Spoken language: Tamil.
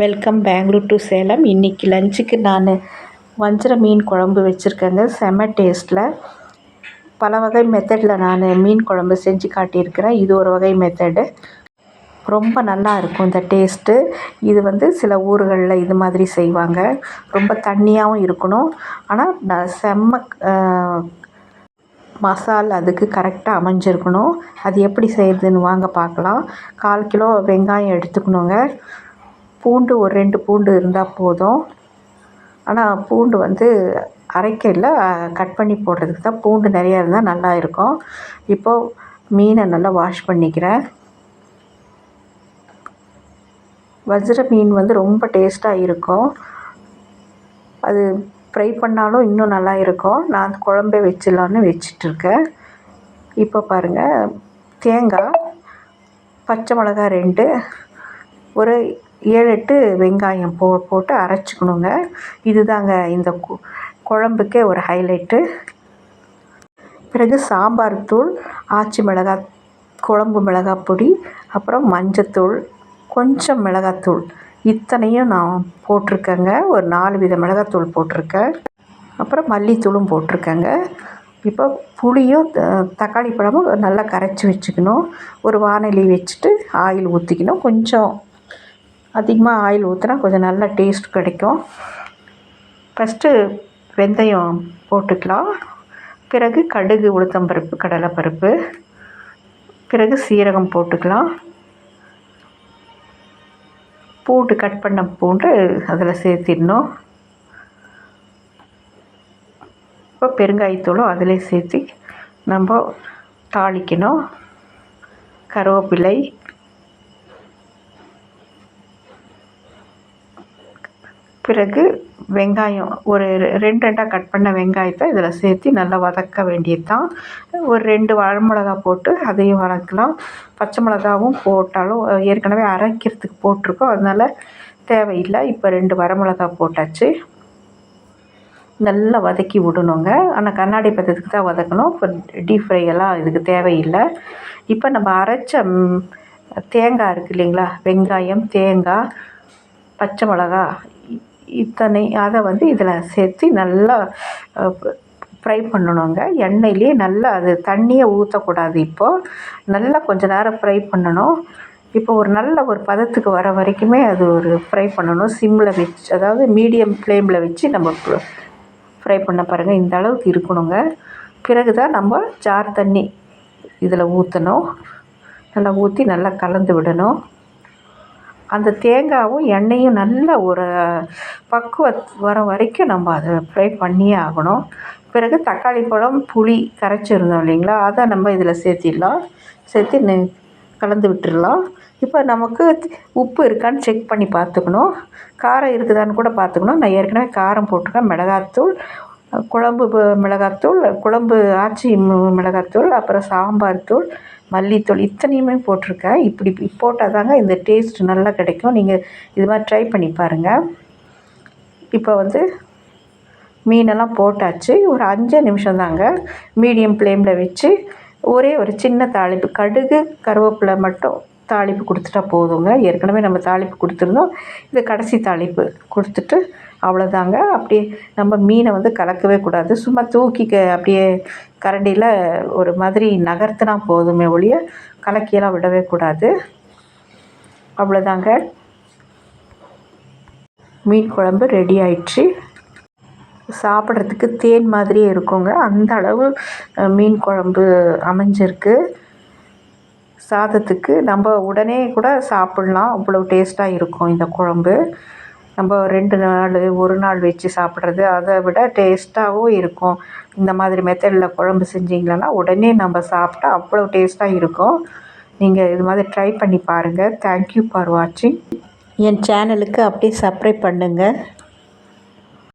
வெல்கம் பெங்களூர் டு சேலம் இன்றைக்கி லஞ்சுக்கு நான் வஞ்சர மீன் குழம்பு வச்சுருக்கேங்க. செம டேஸ்ட்டில் பல வகை மெத்தடில் நான் மீன் குழம்பு செஞ்சு காட்டியிருக்கிறேன். இது ஒரு வகை மெத்தடு ரொம்ப நல்லா இருக்கும் இந்த டேஸ்ட்டு இது வந்து சில ஊர்களில் இது மாதிரி செய்வாங்க. ரொம்ப தண்ணியாகவும் இருக்கணும். ஆனால் நான் செம்ம மசால் அதுக்கு கரெக்டாக அமைஞ்சிருக்கணும். அது எப்படி செய்கிறதுன்னு வாங்க பார்க்கலாம். கால் கிலோ வெங்காயம் எடுத்துக்கணுங்க. பூண்டு ஒரு ரெண்டு பூண்டு இருந்தால் போதும். ஆனால் பூண்டு வந்து அரைக்கையில் கட் பண்ணி போடுறதுக்கு தான் பூண்டு நிறையா இருந்தால் நல்லா இருக்கும். இப்போது மீனை நல்லா வாஷ் பண்ணிக்கிறேன். வஜ்ர மீன் வந்து ரொம்ப டேஸ்ட்டாக இருக்கும். அது ஃப்ரை பண்ணாலும் இன்னும் நல்லா இருக்கும். நான் குழம்பே வச்சிடலான்னு வச்சிட்ருக்கேன் இப்போ பாருங்கள் தேங்காய் பச்சை மிளகா ரெண்டு ஒரு ஏழு எட்டு வெங்காயம் போ போட்டு அரைச்சிக்கணுங்க. இதுதாங்க இந்த கு குழம்புக்கே ஒரு ஹைலைட்டு பிறகு சாம்பார் தூள் ஆச்சி மிளகாய் குழம்பு மிளகாய் பொடி அப்புறம் மஞ்சத்தூள் கொஞ்சம் மிளகாத்தூள் இத்தனையும் நான் போட்டிருக்கேங்க. ஒரு நாலு வித மிளகாத்தூள் போட்டிருக்கேன். அப்புறம் மல்லித்தூளும் போட்டிருக்கேங்க. இப்போ புளியும் தக்காளி பழமும் நல்லா கரைச்சி வச்சுக்கணும். ஒரு வானொலி வச்சுட்டு ஆயில் ஊற்றிக்கணும் கொஞ்சம் அதிகமாக ஆயில் ஊற்றினா கொஞ்சம் நல்ல டேஸ்ட் கிடைக்கும். ஃபஸ்ட்டு வெந்தயம் போட்டுக்கலாம். பிறகு கடுகு உளுத்தம்பருப்பு கடலைப்பருப்பு பிறகு சீரகம் போட்டுக்கலாம். பூண்டு கட் பண்ண பூண்டு அதில் சேர்த்திடணும். இப்போ பெருங்காயத்தூளும் அதிலே சேர்த்து நம்ம தாளிக்கணும். கருவேப்பிலை பிறகு வெங்காயம் ஒரு ரெண்டு ரெண்டாக கட் பண்ண வெங்காயத்தை இதில் சேர்த்து நல்லா வதக்க வேண்டியது தான் ஒரு ரெண்டு வரமிளகா போட்டு அதையும் வதக்கலாம். பச்சை மிளகாவும் போட்டாலும் ஏற்கனவே அரைக்கிறதுக்கு போட்டிருக்கோம். அதனால் தேவையில்லை. இப்போ ரெண்டு வரமிளகா போட்டாச்சு. நல்லா வதக்கி விடணுங்க. ஆனால் கண்ணாடி பத்தத்துக்கு தான் வதக்கணும். இப்போ டீப் ஃப்ரை எல்லாம் இதுக்கு தேவையில்லை. இப்போ நம்ம அரைச்ச தேங்காய் இருக்குது இல்லைங்களா? வெங்காயம் தேங்காய் பச்சை மிளகா இத்தனை அதை வந்து இதில் சேர்த்து நல்லா ஃப்ரை பண்ணணுங்க எண்ணெயிலே நல்லா அது தண்ணியை ஊற்றக்கூடாது இப்போது நல்லா கொஞ்ச நேரம் ஃப்ரை பண்ணணும். இப்போ ஒரு நல்ல ஒரு பதத்துக்கு வர வரைக்குமே அது ஒரு ஃப்ரை பண்ணணும். சிம்மில் வச்சு அதாவது மீடியம் ஃப்ளேமில் வச்சு நம்ம ஃப்ரை பண்ண பாருங்கள் இந்த அளவுக்கு இருக்கணுங்க. பிறகு தான் நம்ம ஜார் தண்ணி இதில் ஊற்றணும். நல்லா ஊற்றி நல்லா கலந்து விடணும். அந்த தேங்காயும் எண்ணெயும் நல்ல ஒரு பக்குவ வர வரைக்கும் நம்ம அதை ஃப்ரை பண்ணியே ஆகணும். பிறகு தக்காளி பழம் புளி கரைச்சிருந்தோம் இல்லைங்களா? அதை நம்ம இதில் சேர்த்திடலாம். சேர்த்து கலந்து விட்டுடலாம். இப்போ நமக்கு உப்பு இருக்கான்னு செக் பண்ணி பார்த்துக்கணும். காரம் இருக்குதான்னு கூட பார்த்துக்கணும். நான் ஏற்கனவே காரம் போட்டிருக்கேன். மிளகாத்தூள் குழம்பு மிளகாத்தூள் குழம்பு ஆச்சி மிளகாத்தூள் அப்புறம் சாம்பார் தூள் மல்லித்தூள் இத்தனையுமே போட்டிருக்கேன். இப்படி போட்டால் தாங்க இந்த டேஸ்ட் நல்லா கிடைக்கும். நீங்கள் இது மாதிரி ட்ரை பண்ணி பாருங்கள் இப்போ வந்து மீனெல்லாம் போட்டாச்சு. ஒரு அஞ்சு நிமிஷம் தாங்க. மீடியம் ஃப்ளேமில் வச்சு ஒரே ஒரு சின்ன தாளிப்பு கடுகு கருவேப்பிலை மட்டும் தாளிப்பு கொடுத்துட்டா போதுங்க. ஏற்கனவே நம்ம தாளிப்பு கொடுத்துருந்தோம். இது கடைசி தாளிப்பு கொடுத்துட்டு அவ்வளோதாங்க அப்படியே நம்ம மீனை வந்து கலக்கவே கூடாது. சும்மா தூக்கி அப்படியே கரண்டியில் ஒரு மாதிரி நகர்த்தினா போதுமே ஒழிய கலக்கியெல்லாம் விடவே கூடாது. அவ்வளோதாங்க மீன் குழம்பு ரெடி ஆயிடுச்சு. சாப்பிட்றதுக்கு தேன் மாதிரியே இருக்குங்க. அந்த அளவு மீன் குழம்பு அமைஞ்சிருக்கு. சாதத்துக்கு நம்ம உடனே கூட சாப்பிட்லாம். அவ்வளோ டேஸ்ட்டாக இருக்கும் இந்த குழம்பு. நம்ம ரெண்டு நாள் ஒரு நாள் வச்சு சாப்பிட்றது அதை விட டேஸ்ட்டாகவும் இருக்கும். இந்த மாதிரி மெத்தடில் குழம்பு செஞ்சிங்கன்னா உடனே நம்ம சாப்பிட்டா அவ்வளோ டேஸ்ட்டாக இருக்கும். நீங்கள் இது மாதிரி ட்ரை பண்ணி பாருங்கள் தேங்க்யூ ஃபார் வாட்சிங் என் சேனலுக்கு அப்படியே சப்ஸ்கிரைப் பண்ணுங்கள்